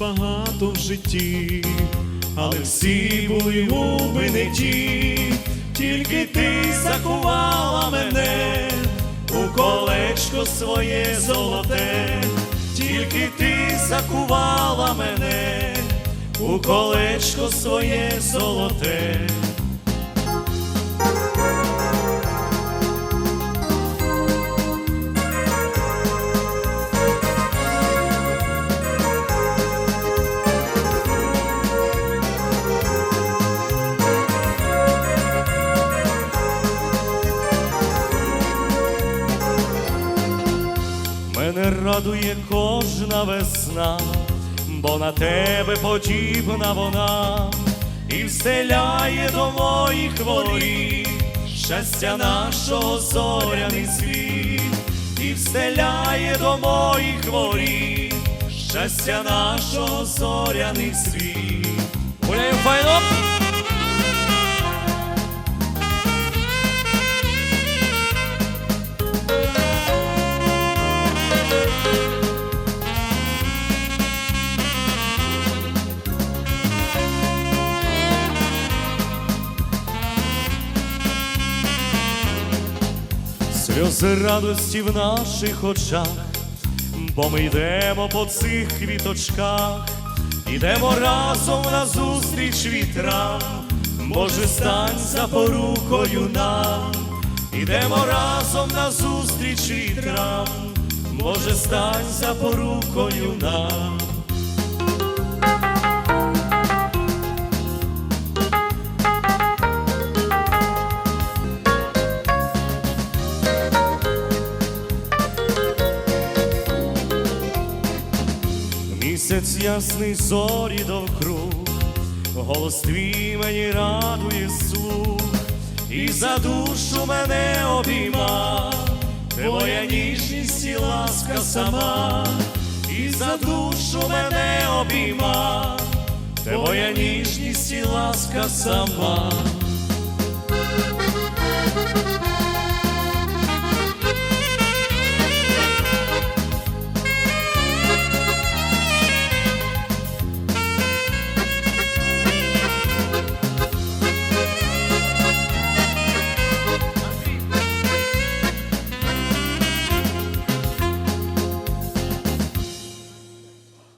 багато в житті, але всі були губи не ті, тільки ти закувала мене у колечко своє золоте, тільки ти закувала мене у колечко своє золоте. Мене радує кожна весна, бо на тебе подібна вона і вселяє до моїх воріт щастя нашого зоряний світ, і вселяє до моїх воріт щастя нашого зоряний світ. Гуляємо файно! Сльози радості в наших очах, бо ми йдемо по цих квіточках, йдемо разом на зустріч вітрам, може стань запорукою нам, йдемо разом на зустріч вітрам, може стань запорукою нам. Місяць ясний зорі довкруг, голос твій мені радує слух, і за душу мене обійма, твоя ніжність і ласка сама, і за душу мене обійма, твоя ніжність і ласка сама.